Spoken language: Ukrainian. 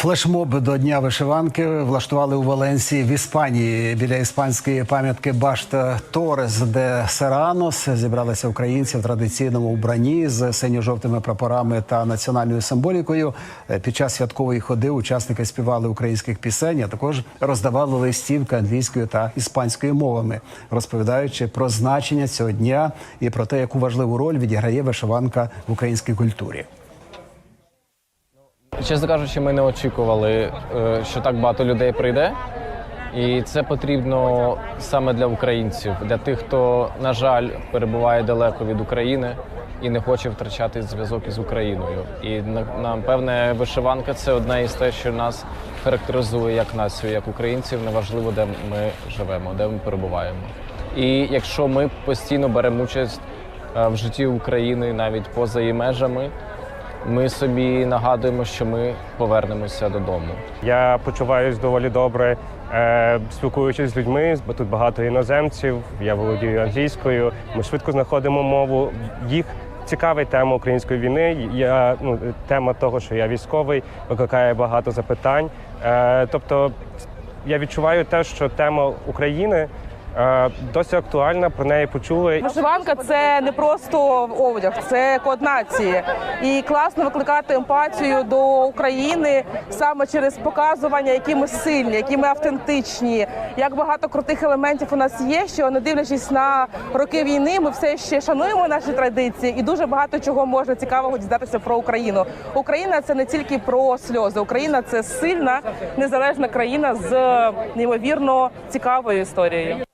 Флешмоб до Дня вишиванки влаштували у Валенсії в Іспанії біля іспанської пам'ятки Башта Торес, де Серанос зібралися українці в традиційному вбранні з синьо-жовтими прапорами та національною символікою. Під час святкової ходи учасники співали українських пісень, а також роздавали листівки англійською та іспанською мовами, розповідаючи про значення цього дня і про те, яку важливу роль відіграє вишиванка в українській культурі. Чесно кажучи, ми не очікували, е, що так багато людей прийде. І це потрібно саме для українців, для тих, хто, на жаль, перебуває далеко від України і не хоче втрачати зв'язок із Україною. І на- напевне, вишиванка це одне із те, що нас характеризує як націю, як українців, неважливо, де ми живемо, де ми перебуваємо. І якщо ми постійно беремо участь е, в житті України навіть поза її межами, ми собі нагадуємо, що ми повернемося додому. Я почуваюся доволі добре, е, спілкуючись з людьми, тут багато іноземців, я володію англійською. Ми швидко знаходимо мову. Їх цікавить тема української війни. Я ну тема того, що я військовий, викликає багато запитань. Е, тобто я відчуваю те, що тема України. Е, Досить актуальна, про неї почули. Вишиванка це не просто одяг, це код нації. І класно викликати емпатію до України саме через показування, які ми сильні, які ми автентичні, як багато крутих елементів у нас є. Що не дивлячись на роки війни, ми все ще шануємо наші традиції, і дуже багато чого можна цікавого дізнатися про Україну. Україна це не тільки про сльози. Україна це сильна незалежна країна з неймовірно цікавою історією.